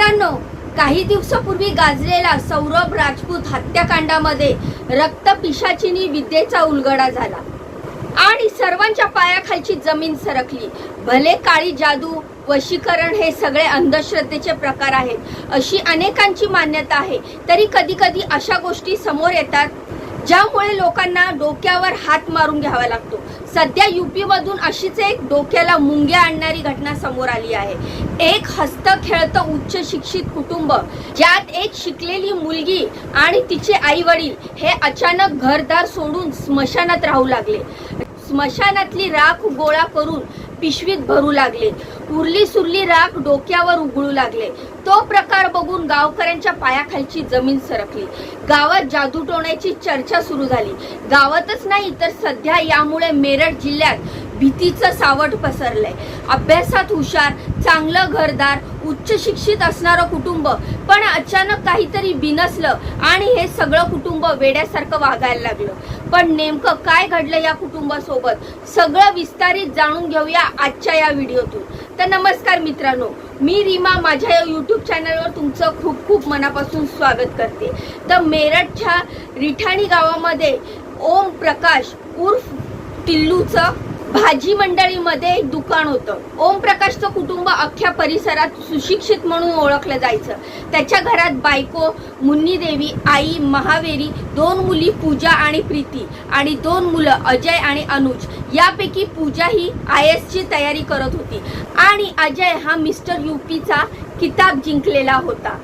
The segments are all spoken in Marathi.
मित्रांनो काही दिवसापूर्वी गाजलेला सौरभ राजपूत हत्याकांडामध्ये रक्त पिशाचिनी विद्येचा उलगडा झाला आणि सर्वांच्या पायाखालची जमीन सरकली. भले काळी जादू वशीकरण हे सगळे अंधश्रद्धेचे प्रकार आहेत अशी अनेकांची मान्यता आहे तरी कधी कधी अशा गोष्टी समोर येतात ज्यामुळे लोकांना डोक्यावर हात मारून घ्यावा लागतो. सध्या युपीमधून अशीच एक डोक्याला मुंग्या आणणारी घटना समोर आली आहे. एक हस्त खेळतं उच्च शिक्षित कुटुंब ज्यात एक शिकलेली मुलगी आणि तिचे आई वडील हे अचानक घरदार सोडून स्मशानात राहू लागले. स्मशानातली राख गोळा करून पिशवीत भरू लागले. उरली सुरली राख डोक्यावर उघडू लागले. तो प्रकार बघून गावकऱ्यांच्या पायाखालची जमीन सरकली. गावात जादू टोण्याची चर्चा सुरू झाली. गावातच नाही तर सध्या यामुळे मेरठ जिल्ह्यात भीतीचं सावट पसरलंय. अभ्यासात हुशार चांगलं घरदार उच्च शिक्षित असणारं कुटुंब पण अचानक काहीतरी बिनसलं आणि हे सगळं कुटुंब वेड्यासारखं वागायला लागलं. पण नेमकं काय घडलं या कुटुंबासोबत? सगळं विस्तारित जाणून घेऊया आजच्या या व्हिडिओतून. तर नमस्कार मित्रांनो मी रीमा माझ्या या यूट्यूब चॅनलवर तुमचं खूप खूप मनापासून स्वागत करते. तर मेरठच्या रिठाणी गावामध्ये ओम प्रकाश उर्फ टिल्लूचं भाजी मंडळीमध्ये एक दुकान होतं. ओमप्रकाशचं कुटुंब अख्ख्या परिसरात सुशिक्षित म्हणून ओळखलं जायचं. त्याच्या घरात बायको मुन्नी देवी आई महावेरी दोन मुली पूजा आणि प्रीती आणि दोन मुलं अजय आणि अनुज. यापैकी पूजा ही आय एस ची तयारी करत होती. आणि अजय हा मिस्टर युपीचा किताब जिंकलेला होता.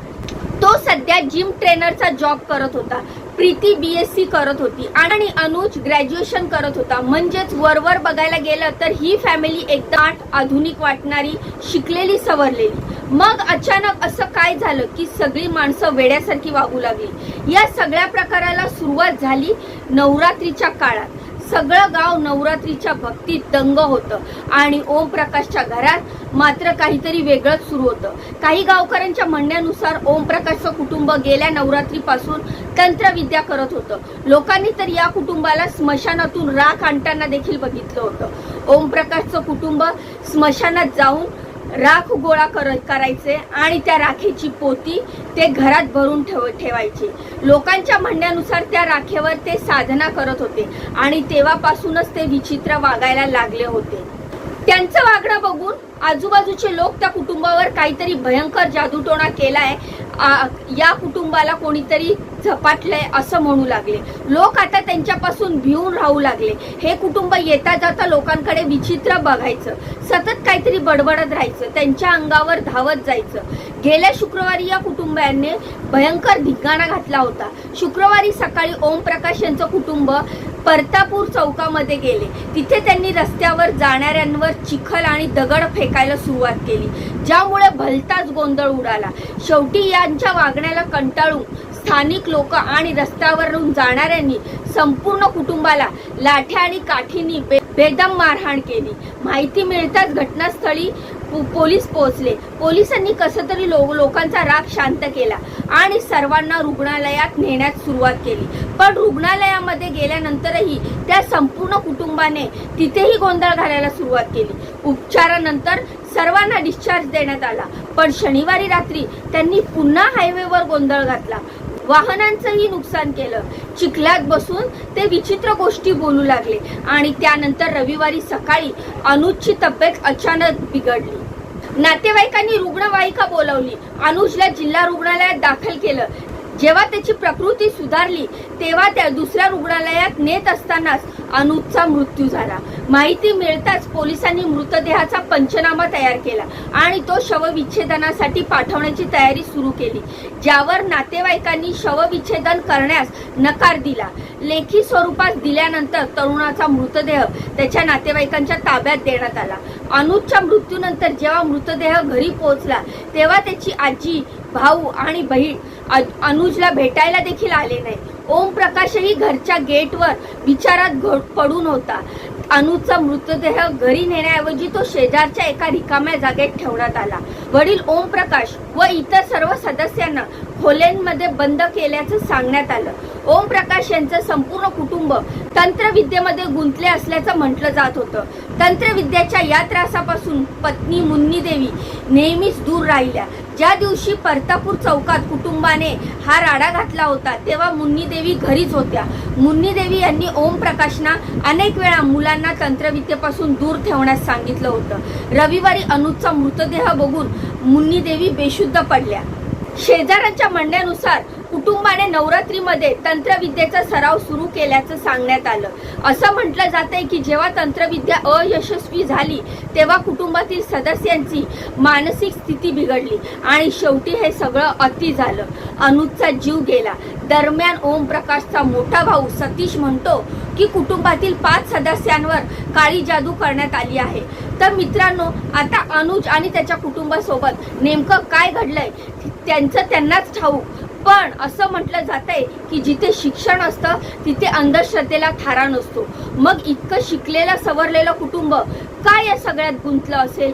तो सध्या जिम ट्रेनरचा जॉब करत होता. प्रीती बीएससी करत होती. आणि अनुज ग्रॅज्युएशन करत होता. म्हणजेच वरवर बघायला गेलं तर ही फॅमिली एकदम आठ आधुनिक वाटणारी शिकलेली सवरलेली. मग अचानक असं काय झालं की सगळी माणसं वेड्यासारखी वागू लागली. या सगळ्या प्रकाराला सुरुवात झाली नवरात्रीच्या काळात. सगळं गाव नवरात्रीच्या भक्तीत दंग होतं. आणि ओम प्रकाशच्या घरात मात्र काहीतरी वेगळंच सुरू होतं. काही गावकऱ्यांच्या म्हणण्यानुसार ओम प्रकाशचं कुटुंब गेल्या नवरात्रीपासून तंत्रविद्या करत होतं. लोकांनी तर या कुटुंबाला स्मशानातून राख आणताना देखील बघितलं होतं. ओम प्रकाशचं कुटुंब स्मशानात जाऊन राख गोळा कर करायचे आणि त्या राखेची पोती ते घरात भरून ठेव ठेवायचे. लोकांच्या म्हणण्यानुसार त्या राखेवर ते साधना करत होते आणि तेव्हापासूनच ते विचित्र वागायला लागले होते. त्यांचं वागणं बघून आजूबाजूचे लोक त्या कुटुंबावर काहीतरी भयंकर जादूटोणा केलाय. या कुटुंबाला कोणीतरी झपाटलंय असं म्हणू लागले. लोक आता त्यांच्यापासून भिवून राहू लागले. हे कुटुंब येता जाता लोकांकडे विचित्र बघायचं. सतत काहीतरी बडबडत राहायचं. त्यांच्या अंगावर धावत जायचं. गेल्या शुक्रवारी या कुटुंबियांनी भयंकर धिगाणा घातला होता. शुक्रवारी सकाळी ओमप्रकाश यांचं कुटुंब परतापूर चौकामध्ये गेले. तिथे त्यांनी रस्त्यावर जाणाऱ्यांवर चिखल आणि दगड फेकायला सुरुवात केली. ज्यामुळे भलताच गोंधळ उडाला. शेवटी यांच्या वागण्याला कंटाळून स्थानिक लोक आणि रस्त्यावरून जाणाऱ्यांनी संपूर्ण कुटुंबाला लाठ्या आणि काठींनी बे- बेदम मारहाण केली. माहिती मिळताच घटनास्थळी पोलीस पोहोचले. पोलिसांनी कसं तरी लो लोकांचा राग शांत केला आणि सर्वांना रुग्णालयात नेण्यास सुरुवात केली. पण रुग्णालयामध्ये गेल्यानंतरही त्या संपूर्ण कुटुंबाने तिथेही गोंधळ घालायला सुरुवात केली. उपचारानंतर सर्वांना डिस्चार्ज देण्यात आला. पण शनिवारी रात्री त्यांनी पुन्हा हायवेवर गोंधळ घातला. वाहनांचंही नुकसान केलं. चिखलात बसून ते विचित्र गोष्टी बोलू लागले आणि त्यानंतर रविवारी सकाळी अनुजची तब्येत अचानक बिघडली. नातेवाईकांनी रुग्णवाहिका बोलावली. अनुजला जिल्हा रुग्णालयात दाखल केलं. जेव्हा त्याची प्रकृती सुधारली तेव्हा त्या दुसऱ्या रुग्णालयात नेत असतानाच अनुजचा मृत्यू झाला. माहिती मिळताच पोलिसांनी मृतदेहाचा पंचनामा तयार केला आणि तो शवविच्छेदनासाठी पाठवण्याची तयारी सुरू केली ज्यावर नातेवाईकांनी शवविच्छेदन करण्यास नकार दिला. लेखी स्वरूपात दिल्यानंतर तरुणाचा मृतदेह त्याच्या नातेवाईकांच्या ताब्यात देण्यात आला. अनुजच्या मृत्यूनंतर जेव्हा मृतदेह घरी पोहोचला तेव्हा त्याची आजी भाऊ आणि बहीण अनुजला भेटायला देखील आले नाही. ओम प्रकाशही घरच्या गेटवर विचारात घ- पडून होता. अनुजचा मृतदेह घरी नेण्याऐवजी तो शेजारच्या एका रिकाम्या जागेत ठेवण्यात आला. वडील ओम प्रकाश व इतर सर्व सदस्यांना खोल्यांमध्ये बंद केल्याचं सांगण्यात आलं. ओम प्रकाश यांचं संपूर्ण कुटुंब तंत्रविद्येमध्ये गुंतले असल्याचं म्हटलं जात होतं. तंत्रविद्याच्या या त्रासापासून पत्नी मुन्नी देवी नेहमीच दूर राहिल्या. ज्या दिवशी परतापूर चौकात कुटुंबाने हा राडा घातला होता तेव्हा मुन्नी देवी घरीच होत्या. मुन्नी देवी यांनी ओम प्रकाशना अनेक वेळा मुलांना तंत्रविद्येपासून दूर ठेवण्यास सांगितलं होतं. रविवारी अनुजचा मृतदेह बघून मुन्नी देवी बेशुद्ध पडल्या. शेजाऱ्यांच्या म्हणण्यानुसार कुटुंबाने नवरात्रीमध्ये तंत्रविद्येचा सराव सुरू केल्याचं सांगण्यात आलं. असं म्हटलं जातंय की जेव्हा तंत्रविद्या अयशस्वी झाली तेव्हा कुटुंबातील सदस्यांची मानसिक स्थिती बिघडली आणि शेवटी हे सगळं अति झालं. अनुजचा जीव गेला. दरम्यान ओमप्रकाशचा मोठा भाऊ सतीश म्हणतो की कुटुंबातील पाच सदस्यांवर काळी जादू करण्यात आली आहे. तर मित्रांनो आता अनुज आणि त्याच्या कुटुंबासोबत नेमकं काय घडलंय त्यांचं त्यांनाच ठाऊक. पण असं म्हटलं जात आहे की जिथे शिक्षण असतं तिथे अंधश्रद्धेला थारा नसतो. मग इतकं शिकलेलं सवरलेलं कुटुंब काय या सगळ्यात गुंतलं असेल?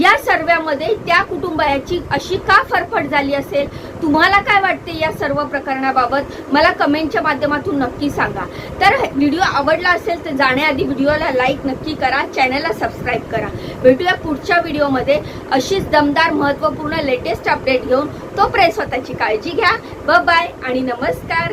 या सर्व्यामध्ये त्या कुटुंबाची अशी का फरफट झाली असेल? तुम्हाला काय वाटते या सर्व प्रकरणाबाबत? मला कमेंटच्या माध्यमातून नक्की सांगा. तर व्हिडिओ आवडला असेल तर जाण्याआधी व्हिडिओला लाईक नक्की करा चॅनलला सबस्क्राईब करा. भेटूया पुढच्या व्हिडिओमध्ये. अशीच दमदार महत्त्वपूर्ण लेटेस्ट अपडेट घेऊन तोपर्यंत स्वतःची काळजी घ्या. ब बाय आणि नमस्कार.